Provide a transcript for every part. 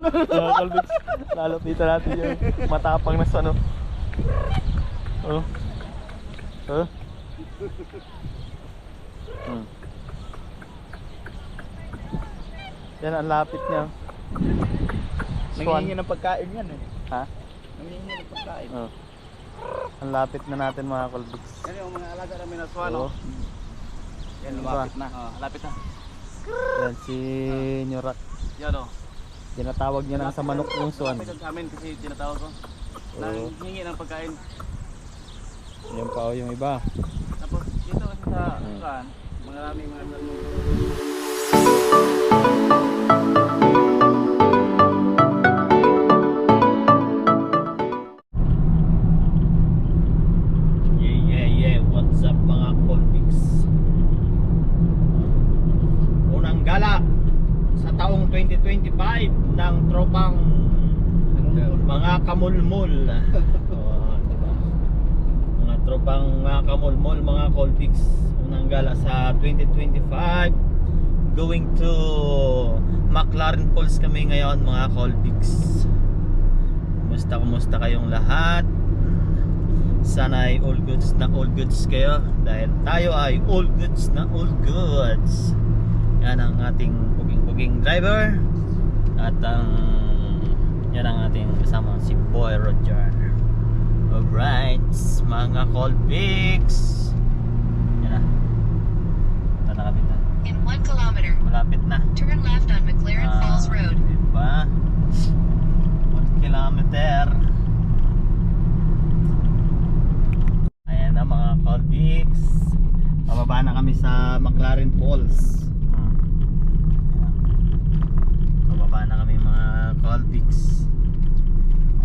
Mga Colbix, lalapitan natin yung matapang na swan, oh. Oh. Oh. Hmm. Yan ang lapit niya. Swan. Nangihingi ng pagkain yan eh. Ha? Nangihingi ng pagkain. Oh. Ang lapit na natin mga Colbix. Yan yung mga alaga namin na swan. Oo. Oh. Yan, Ano lumapit na. Oh, lapit na. Yan si Nyorak. Yan o. Tinatawag niya lang sa manok. Lapit sa amin kasi tinatawag ko. Oo. Nangihingi ng pagkain. Yan pa oh, yung iba. Tapos dito kasi sa Hmm. swan, maraming mga 2025 ng tropang mga kamulmul. oh, diba? Mga tropang mga kamulmul, mga Colbix. Unang gala sa 2025. Going to McLaren Falls kami ngayon mga Colbix. Kumusta, kumusta kayong lahat? Sana ay all goods na all goods kayo dahil tayo ay all goods na all goods. Yan ang ating puging-puging driver at ang yan ang ating kasama si Boy Roger. Alright, mga Colbix. Yan na. Ito na kami na. In one kilometer, Malapit na. turn left on McLaren Ah, Falls Road. Diba? 1 kilometer. Ayan na mga Colbix. Pababa na kami sa McLaren Falls. Hmm. Ayan. Pababa na kami mga Colbix.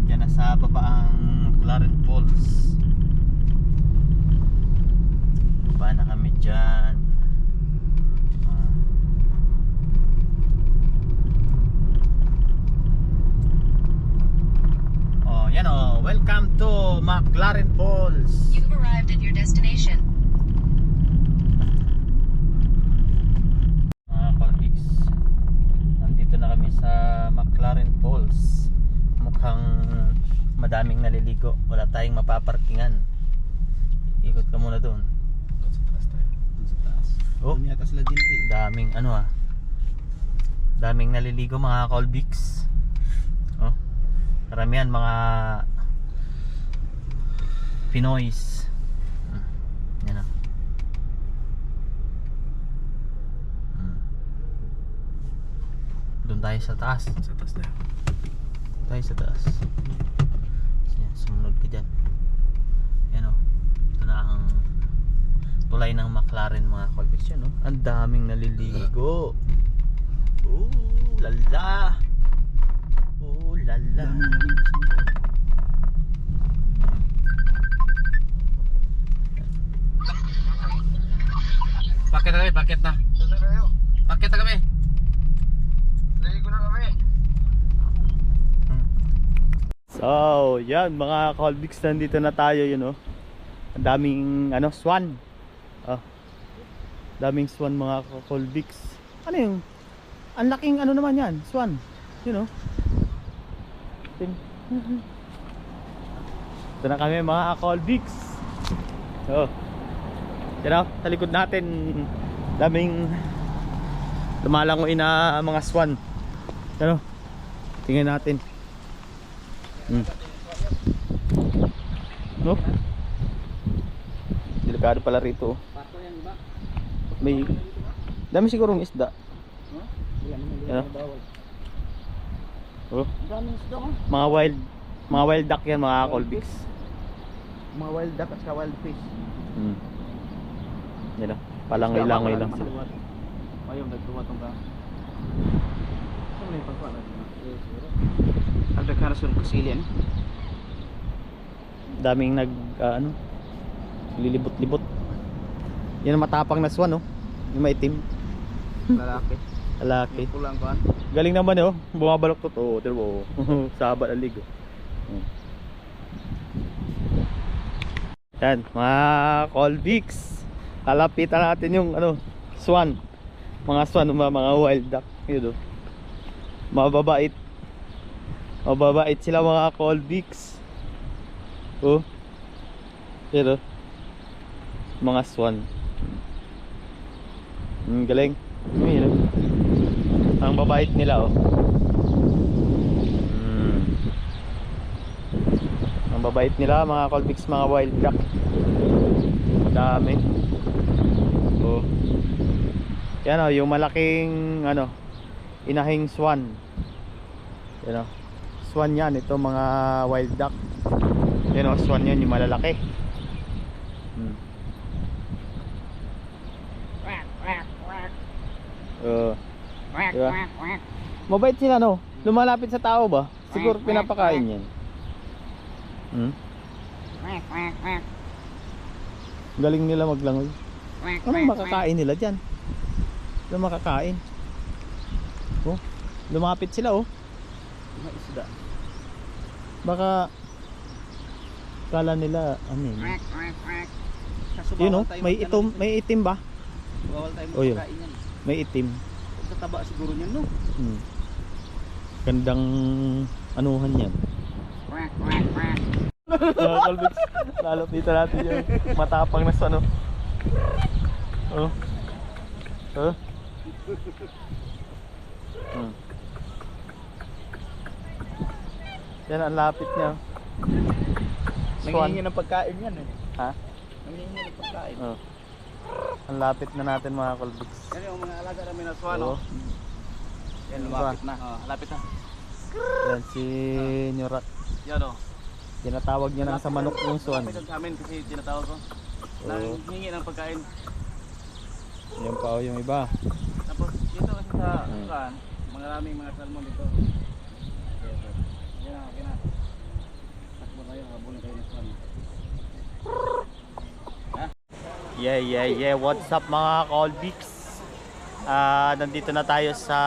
Andiyan na sa baba ang McLaren Falls. Baba na kami dyan. Ah. Oh, yan oh. Welcome to McLaren Falls. You've arrived at your destination. Mga Colbix. Nandito na kami sa McLaren Falls. Mukhang madaming naliligo. Wala tayong mapaparkingan. Ikot ka muna doon. Sa taas tayo. Sa taas. Oh, Doon yata sila Jilri. daming ano ah. Daming naliligo mga Colbix. Oh. Karamihan mga Pinoys. Hmm. Yan ah. Hmm. Doon tayo sa taas. Sa taas tayo. Tayo sa taas. Yan, sumunod ka dyan. Yan o. Ito na ang tulay ng McLaren mga Colbix yan o. Ang daming naliligo. Ooh, lala. Ooh, lala. Bakit na kami? Bakit na? Bakit na kami? So, yan mga Colbix nandito na tayo yun oh. Ang daming ano, swan. Oh. Daming swan mga Colbix. Ano yung ang laking ano naman yan, swan. You know. Tin. Ito na kami mga Colbix. Oh. Yan oh, sa likod natin daming lumalangoy na mga swan. Ano? Tingnan natin. Hmm. No? Delikado pala rito. oh. May dami sigurong isda. Ano? Oh, mga wild mga wild duck yan mga Colbix. Mga wild duck at wild fish. Hmm. Yan. Palangoy-langoy lang sila. Ayun, nagduwatong ka. Saan mo yung pagkuha natin? Ang dagkarasun kasilian. Daming nag ah, ano lilibot-libot. Yan ang matapang na swan oh. Yung maitim. Lalaki. Lalaki. Yung pulang kuhan. Galing naman oh. Bumabalok to. Oh, tiro mo. Sa haba ng ligo. Hmm. Yan, mga Colbix. Lalapitan natin yung ano, swan. Mga swan, mga, mga wild duck. Yun oh. Mababait. Mababait sila mga Colbix. Oh. Pero mga swan. Mm, galing. Oh. Ang babait nila oh. Mm. Ang babait nila mga Colbix, mga wild duck. Dami. Oh. Yan oh, yung malaking ano, inahing swan. Yan oh. Swan yan, ito mga wild duck. Yan oh, swan yan, yung malalaki. Hmm. Uh, diba? Mabait sila no? Lumalapit sa tao ba? Siguro pinapakain yan. Hmm? Galing nila maglangoy. Anong makakain nila dyan? Ano makakain? Oh, lumapit sila oh. Isda. Baka kala nila ano yun? Yun tayo may itom, ano, may itim ba? Bawal tayo Oh, yun. yan. May itim. Tataba siguro niyan no. Hmm. Gandang anuhan yan. Lalot dito natin yung matapang na sa ano. Oh. Oh. Hmm. Yan ang lapit niya. Swan. Nangihingi ng pagkain yan eh. Ha? Nangihingi ng pagkain. Oh. Ang lapit na natin mga Colbix. Yan yung mga alaga namin na swan Oo. oh. Yan, lumapit na. Oh, lapit na. Yan si Nyorak. Yan oh. Tinatawag niya nang sa manok yung swan. Lapit sa amin kasi tinatawag ko. Oo. Nangihingi ng pagkain. Yan pa oh, yung iba. Tapos dito kasi sa Hmm. swan, maraming mga salmon dito. Yan, na. Takbo tayo, habulin kayo ng swan. Yeah, yeah, yeah. What's up mga Colbix? Ah, nandito na tayo sa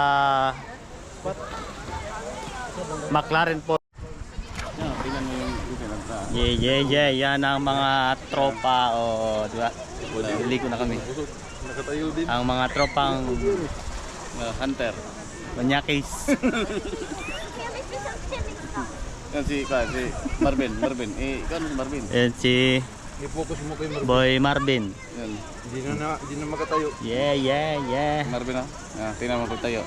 McLaren po. Yan, tingnan mo yung yung pinagta. Yeah, yeah, yeah. Yan ang mga tropa. O, di ba? Ligo na kami. Nakatayo din. Ang mga tropang Uh, hunter. Manyakis. Yan si, ka, si Marvin, Marvin. Eh, ikaw ano si Marvin? Yan si I-focus mo kay Marvin. Boy Marvin. Yan. Hindi na, na, hindi na makatayo. Yeah, yeah, yeah. Si Marvin ah. Ah, tingnan mo pagtayo.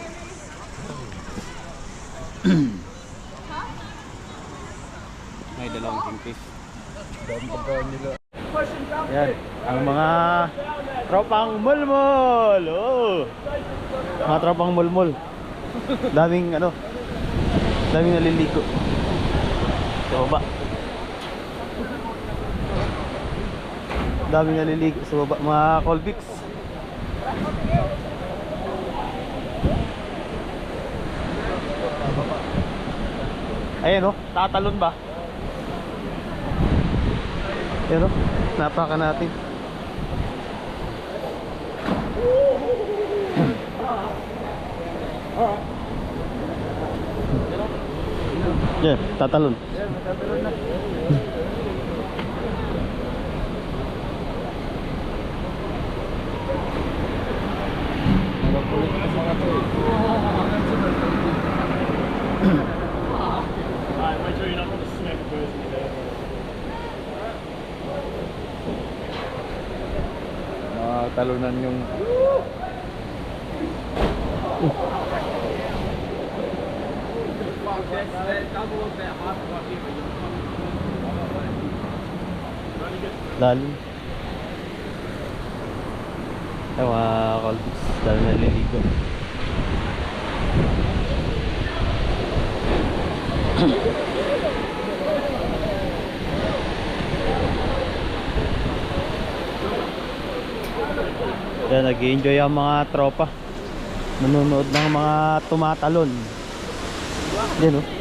May dalawang kingfish. Dami pagkain nila. Yan. Ang mga tropang mulmul. Oh. Mga tropang mulmul. Daming ano. Daming naliligo. Sa baba. Daming naliligo sa baba. Mga Colbix. Ayan oh, tatalon ba? Ayan oh, napaka natin. Yeah, tatalon. Mga talunan yung... Lalim. Ay, mga kalbis. Dahil naliligo. Yan, nag-enjoy ang mga tropa. Nanonood ng mga tumatalon. Yan, oh.